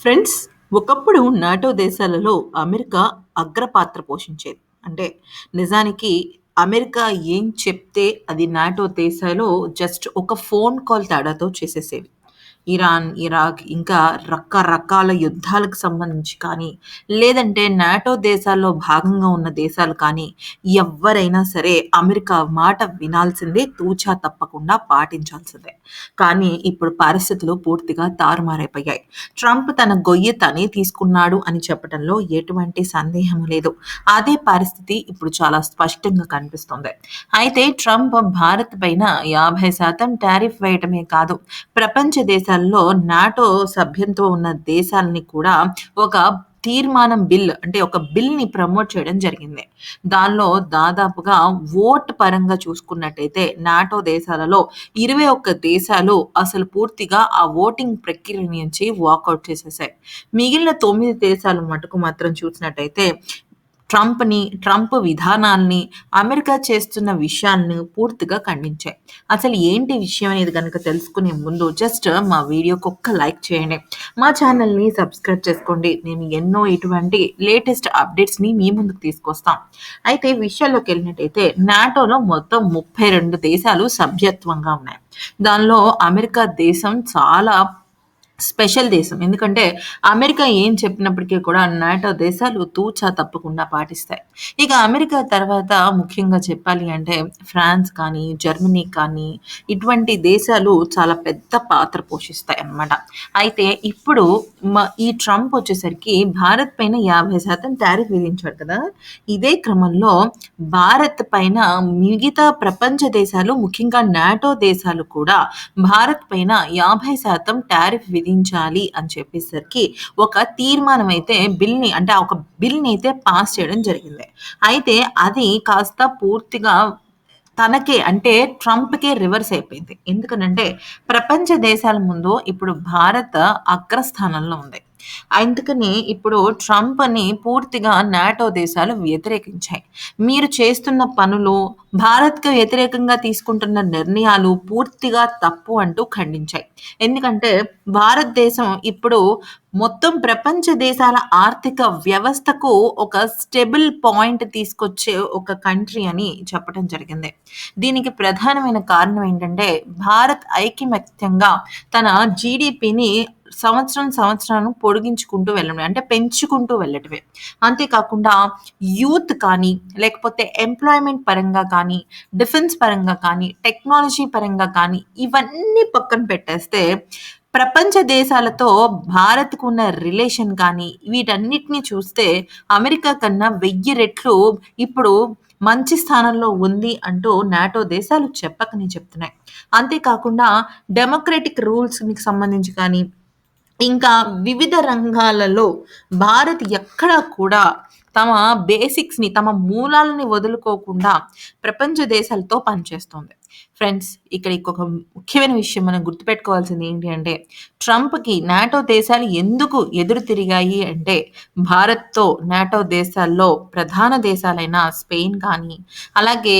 Friends ఒకప్పుడు NATO దేశాలలో America అగ్రపాత్ర పోషించేది. అంటే నిజానికి అమెరికా ఏం చెప్తే అది నాటో దేశాలు జస్ట్ ఒక ఫోన్ కాల్ తేడాతో చేసేసేవి. ఇరాన్, ఇరాక్ ఇంకా రకరకాల యుద్ధాలకు సంబంధించి కానీ, లేదంటే నాటో దేశాల్లో భాగంగా ఉన్న దేశాలు కానీ, ఎవ్వరైనా సరే అమెరికా మాట వినాల్సిందే, తూచా తప్పకుండా పాటించాల్సిందే. కానీ ఇప్పుడు పరిస్థితులు పూర్తిగా తారుమారైపోయాయి. ట్రంప్ తన గొయ్యి తనే తీసుకున్నాడు అని చెప్పడంలో ఎటువంటి సందేహం లేదు. అదే పరిస్థితి ఇప్పుడు చాలా స్పష్టంగా కనిపిస్తుంది. అయితే ట్రంప్ భారత్ పైన యాభై శాతం టారిఫ్ వేయటమే కాదు, ప్రపంచ దేశాల్లో నాటో సభ్యంతో ఉన్న దేశాలని కూడా ఒక తీర్మానం బిల్ అంటే ఒక బిల్‌ని ప్రమోట్ చేయడం జరిగింది. దానిలో దాదాపుగా ఓట్ పరంగా చూసుకున్నట్టయితే నాటో దేశాలలో 21 దేశాలు అసలు పూర్తిగా ఆ ఓటింగ్ ప్రక్రియ నుంచి వాకౌట్ చేసేసాయి. మిగిలిన తొమ్మిది దేశాలు మటుకు మాత్రం చూసినట్టయితే ట్రంప్‌ని, ట్రంప్ విధానాల్ని, అమెరికా చేస్తున్న విషయాలను పూర్తిగా ఖండించాయి. అసలు ఏంటి విషయం అనేది కనుక తెలుసుకునే ముందు జస్ట్ మా వీడియోకి ఒక్క లైక్ చేయండి. మా ఛానల్‌ని సబ్స్క్రైబ్ చేసుకోండి. మేము ఎన్నో ఇటువంటి లేటెస్ట్ అప్డేట్స్‌ని మీ ముందుకు తీసుకొస్తాం. అయితే విషయాల్లోకి వెళ్ళినట్టయితే నాటోలో మొత్తం 32 దేశాలు సభ్యత్వంగా ఉన్నాయి. దానిలో అమెరికా దేశం చాలా స్పెషల్ దేశం. ఎందుకంటే అమెరికా ఏం చెప్పినప్పటికీ కూడా నాటో దేశాలు తూచా తప్పకుండా పాటిస్తాయి. ఇక అమెరికా తర్వాత ముఖ్యంగా చెప్పాలి అంటే ఫ్రాన్స్ కానీ, జర్మనీ కానీ ఇటువంటి దేశాలు చాలా పెద్ద పాత్ర పోషిస్తాయి అన్నమాట అయితే ఇప్పుడు ఈ ట్రంప్ వచ్చేసరికి భారత్ పైన 50% టారిఫ్ విధించాడు కదా! ఇదే క్రమంలో భారత్ పైన మిగతా ప్రపంచ దేశాలు ముఖ్యంగా నాటో దేశాలు కూడా భారత్ పైన 50% టారిఫ్ విధించాలి అని చెప్పేసరికి ఒక తీర్మానం అయితే బిల్‌ని అంటే ఒక బిల్‌ని అయితే పాస్ చేయడం జరిగింది. అయితే అది కాస్త పూర్తిగా తనకే అంటే ట్రంప్‌కే రివర్స్ అయిపోయింది. ఎందుకనంటే ప్రపంచ దేశాల ముందు ఇప్పుడు భారత్ అగ్రస్థానంలో ఉంది. అందుకని ఇప్పుడు ట్రంప్‌ని పూర్తిగా నాటో దేశాలు వ్యతిరేకించాయి. మీరు చేస్తున్న పనులు, భారత్కు వ్యతిరేకంగా తీసుకుంటున్న నిర్ణయాలు పూర్తిగా తప్పు అంటూ ఖండించాయి. ఎందుకంటే భారతదేశం ఇప్పుడు మొత్తం ప్రపంచ దేశాల ఆర్థిక వ్యవస్థకు ఒక స్టెబుల్ పాయింట్ తీసుకొచ్చే ఒక కంట్రీ అని చెప్పడం జరిగింది. దీనికి ప్రధానమైన కారణం ఏంటంటే భారత్ ఐకమత్యంగా తన జీడిపిని సంవత్సరం సంవత్సరాలను పొడిగించుకుంటూ వెళ్ళడం అంటే పెంచుకుంటూ వెళ్ళటమే. అంతేకాకుండా యూత్ కానీ, లేకపోతే ఎంప్లాయ్‌మెంట్ పరంగా కానీ, డిఫెన్స్ పరంగా కానీ, టెక్నాలజీ పరంగా కానీ ఇవన్నీ పక్కన పెట్టేస్తే ప్రపంచ దేశాలతో భారత్కు ఉన్న రిలేషన్ కానీ వీటన్నిటిని చూస్తే అమెరికా కన్నా వెయ్యి రెట్లు ఇప్పుడు మంచి స్థానంలో ఉంది అంటూ నాటో దేశాలు చెప్పకనే చెప్తున్నాయి. అంతేకాకుండా డెమోక్రటిక్ రూల్స్‌కి సంబంధించి కానీ, ఇంకా వివిధ రంగాలలో భారత్ ఎక్కడ కూడా తమ బేసిక్స్‌ని, తమ మూలాలని వదులుకోకుండా ప్రపంచ దేశాలతో పనిచేస్తుంది. ఫ్రెండ్స్ ఇక్కడ ఇంకొక ముఖ్యమైన విషయం మనం గుర్తుపెట్టుకోవాల్సింది ఏంటి అంటే ట్రంప్‌కి నాటో దేశాలు ఎందుకు ఎదురు తిరిగాయి అంటే భారత్‌తో నాటో దేశాల్లో ప్రధాన దేశాలైన స్పెయిన్ కానీ, అలాగే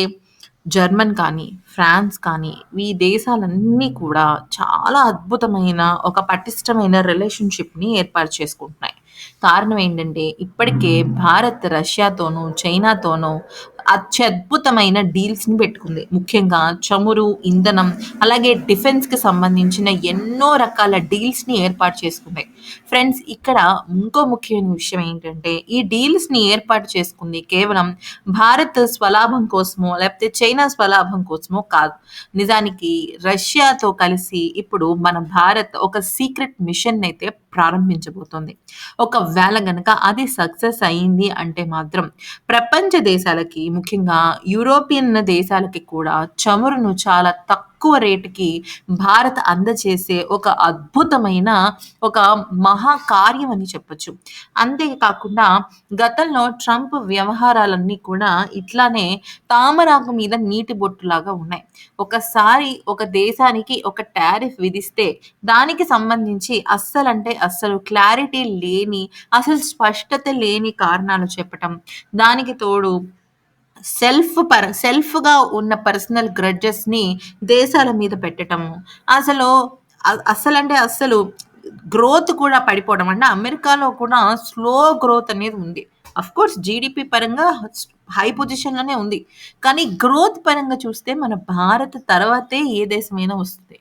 జర్మన్ కానీ, ఫ్రాన్స్ కానీ ఈ దేశాలన్నీ కూడా చాలా అద్భుతమైన ఒక పటిష్టమైన రిలేషన్‌షిప్‌ని ఏర్పాటు చేసుకుంటున్నాయి. కారణం ఏంటంటే ఇప్పటికే భారత్ రష్యాతోనూ, చైనాతోనూ అత్యద్భుతమైన డీల్స్‌ని పెట్టుకుంది. ముఖ్యంగా చమురు, ఇంధనం అలాగే డిఫెన్స్‌కి సంబంధించిన ఎన్నో రకాల డీల్స్‌ని ఏర్పాటు చేసుకుంది. ఫ్రెండ్స్ ఇక్కడ ఇంకో ముఖ్యమైన విషయం ఏంటంటే ఈ డీల్స్‌ని ఏర్పాటు చేసుకుంది కేవలం భారత్ స్వలాభం కోసమో, లేకపోతే చైనా స్వలాభం కోసమో కాదు. నిజానికి రష్యాతో కలిసి ఇప్పుడు మన భారత్ ఒక సీక్రెట్ మిషన్ అయితే ప్రారంభించబోతోంది. ఒకవేళ గనక అది సక్సెస్ అయింది అంటే మాత్రం ప్రపంచ దేశాలకి ముఖ్యంగా యూరోపియన్ దేశాలకి కూడా చమురును చాలా తక్కువ రేటుకి భారత్ అందజేసే ఒక అద్భుతమైన ఒక మహా కార్యం అని చెప్పొచ్చు. అంతేకాకుండా గతంలో ట్రంప్ వ్యవహారాలన్నీ కూడా ఇట్లానే తామరాకు మీద నీటి బొట్టులాగా ఉన్నాయి. ఒకసారి ఒక దేశానికి ఒక టారిఫ్ విధిస్తే దానికి సంబంధించి అస్సలంటే అస్సలు క్లారిటీ లేని, అసలు స్పష్టత లేని కారణాలు చెప్పటం. దానికి తోడు సెల్ఫ్ పర సెల్ఫ్‌గా ఉన్న పర్సనల్ గ్రడ్జెస్‌ని దేశాల మీద పెట్టడము అసలు అసలు అంటే అసలు గ్రోత్ కూడా పడిపోవడం అంటే అమెరికాలో కూడా స్లో గ్రోత్ అనేది ఉంది. కోర్స్ జీడిపి పరంగా హై పొజిషన్లోనే ఉంది. కానీ గ్రోత్ పరంగా చూస్తే మన భారత్ తర్వాతే ఏ దేశమైనా వస్తుంది.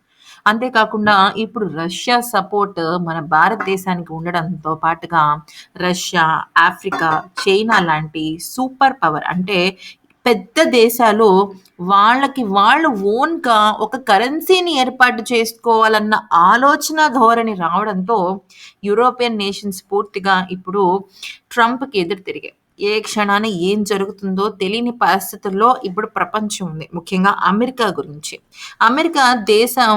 అంతేకాకుండా ఇప్పుడు రష్యా సపోర్ట్ మన భారతదేశానికి ఉండడంతో పాటుగా రష్యా ఆఫ్రికా చైనా లాంటి సూపర్ పవర్ అంటే పెద్ద దేశాలు వాళ్ళకి వాళ్ళు ఓన్గా ఒక కరెన్సీని ఏర్పాటు చేసుకోవాలన్న ఆలోచన ధోరణి రావడంతో యూరోపియన్ నేషన్స్ పూర్తిగా ఇప్పుడు ట్రంప్కి ఎదురు తిరిగాయి. ఏ క్షణాన ఏం జరుగుతుందో తెలియని పరిస్థితుల్లో ఇప్పుడు ప్రపంచం ఉంది ముఖ్యంగా అమెరికా గురించి. అమెరికా దేశం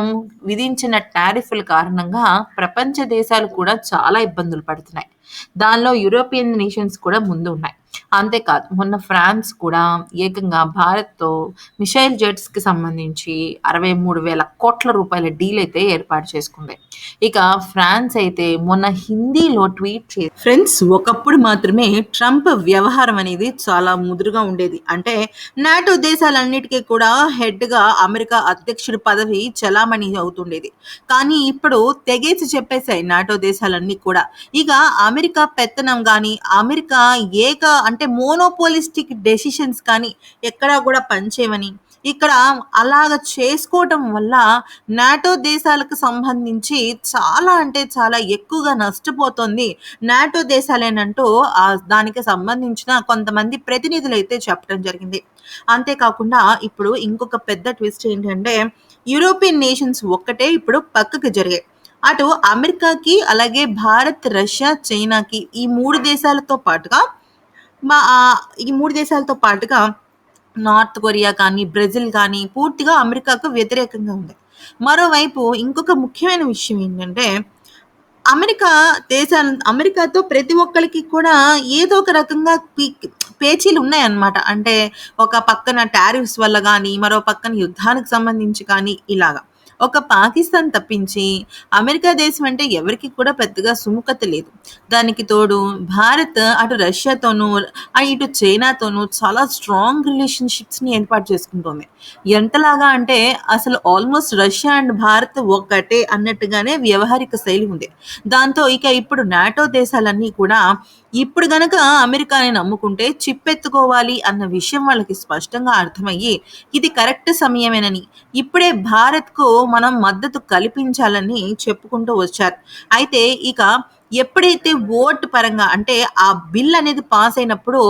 విధించిన టారిఫ్ల కారణంగా ప్రపంచ దేశాలు కూడా చాలా ఇబ్బందులు పడుతున్నాయి. దానిలో యూరోపియన్ నేషన్స్ కూడా ముందు ఉన్నాయి అంతేకాదు మొన్న ఫ్రాన్స్ కూడా ఏకంగా భారత్‌తో మిషైల్ జెట్స్‌కి సంబంధించి అరవై మూడు వేల కోట్ల రూపాయల డీల్ అయితే ఏర్పాటు చేసుకుంది. ఇక ఫ్రాన్స్ అయితే మొన్న హిందీలో ట్వీట్ చేసి ఫ్రెండ్స్ ఒకప్పుడు మాత్రమే ట్రంప్ వ్యవహారం అనేది చాలా ముదురుగా ఉండేది. అంటే నాటో దేశాలన్నిటికీ కూడా హెడ్‌గా అమెరికా అధ్యక్షుడి పదవి చలామణి అవుతుండేది. కానీ ఇప్పుడు తెగేసి చెప్పేశాయి నాటో దేశాలన్నీ కూడా. ఇక అమెరికా అమెరికా పెత్తనం కానీ అమెరికా ఏక అంటే మోనోపోలిస్టిక్ డెసిషన్స్ కానీ ఎక్కడా కూడా పనిచేయవని ఇక్కడ అలాగ చేసుకోవటం వల్ల నాటో దేశాలకు సంబంధించి చాలా అంటే చాలా ఎక్కువగా నష్టపోతుంది. నాటో దేశాలేనంటూ ఆ దానికి సంబంధించిన కొంతమంది ప్రతినిధులు అయితే చెప్పడం జరిగింది. అంతేకాకుండా ఇప్పుడు ఇంకొక పెద్ద ట్విస్ట్ ఏంటంటే యూరోపియన్ నేషన్స్ ఒక్కటే ఇప్పుడు పక్కకు జరిగాయి. అటు అమెరికాకి అలాగే భారత్ రష్యా చైనాకి ఈ మూడు దేశాలతో పాటుగా మా ఈ మూడు దేశాలతో పాటుగా నార్త్ కొరియా కానీ బ్రెజిల్ కానీ పూర్తిగా అమెరికాకు వ్యతిరేకంగా ఉంది. మరోవైపు ఇంకొక ముఖ్యమైన విషయం ఏంటంటే అమెరికా దేశాల అమెరికాతో ప్రతి ఒక్కరికి కూడా ఏదో ఒక రకంగా పేచీలు ఉన్నాయన్నమాట. అంటే ఒక పక్కన టారిఫ్స్ వల్ల కానీ మరో పక్కన యుద్ధానికి సంబంధించి కానీ ఇలాగా. ఒక పాకిస్తాన్ తప్పించి అమెరికా దేశం అంటే ఎవరికి కూడా పెద్దగా సుముఖత లేదు. దానికి తోడు భారత్ అటు రష్యాతోనూ ఇటు చైనాతోనూ చాలా స్ట్రాంగ్ రిలేషన్షిప్స్ని ఏర్పాటు చేసుకుంటుంది. ఎంతలాగా అంటే అసలు ఆల్మోస్ట్ రష్యా అండ్ భారత్ ఒక్కటే అన్నట్టుగానే వ్యవహారిక శైలి ఉంది. దాంతో ఇక ఇప్పుడు నాటో దేశాలన్నీ కూడా ఇప్పుడు గనక అమెరికాని నమ్ముకుంటే చిప్పెత్తుకోవాలి అన్న విషయం వాళ్ళకి స్పష్టంగా అర్థమయ్యి ఇది కరెక్ట్ సమయమేనని ఇప్పుడే భారత్కు మనం మద్దతు కల్పించాలని చెప్పుకుంటూ వచ్చారు. అయితే ఇక ఎప్పుడైతే ఓట్ పరంగా అంటే ఆ బిల్ అనేది పాస్ అయినప్పుడు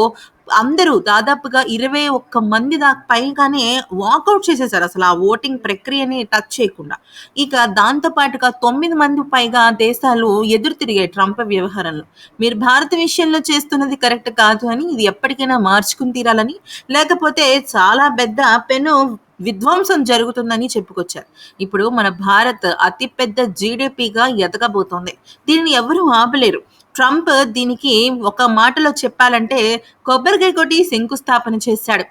అందరూ దాదాపుగా ఇరవై ఒక్క మంది దాకా పైగానే వాకౌట్ చేసేసారు అసలు ఆ ఓటింగ్ ప్రక్రియని టచ్ చేయకుండా. ఇక దాంతో పాటుగా తొమ్మిది మంది పైగా దేశాలు ఎదురు తిరిగాయి ట్రంప్ వ్యవహారంలో. మీరు భారత విషయంలో చేస్తున్నది కరెక్ట్ కాదు అని ఇది ఎప్పటికైనా మార్చుకుని తీరాలని లేకపోతే చాలా పెద్ద పెను విధ్వంసం జరుగుతుందని చెప్పుకొచ్చారు. ఇప్పుడు మన భారత్ అతిపెద్ద జీడిపిగా ఎదగబోతోంది. దీనిని ఎవరు ఆపలేరు. ట్రంప్ దీనికి ఒక మాటలో చెప్పాలంటే కొబ్బరికాయ కొట్టి శంకుస్థాపన చేశాడు.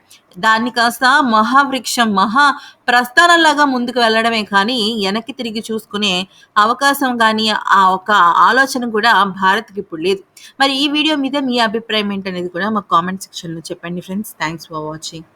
దాన్ని కాస్త మహావృక్షం మహా ప్రస్థానంలాగా ముందుకు వెళ్ళడమే కానీ వెనక్కి తిరిగి చూసుకునే అవకాశం కానీ ఆ ఒక ఆలోచన కూడా భారత్కి ఇప్పుడు లేదు. మరి ఈ వీడియో మీద మీ అభిప్రాయం ఏంటనేది కూడా మా కామెంట్ సెక్షన్లో చెప్పండి ఫ్రెండ్స్. Thanks for watching.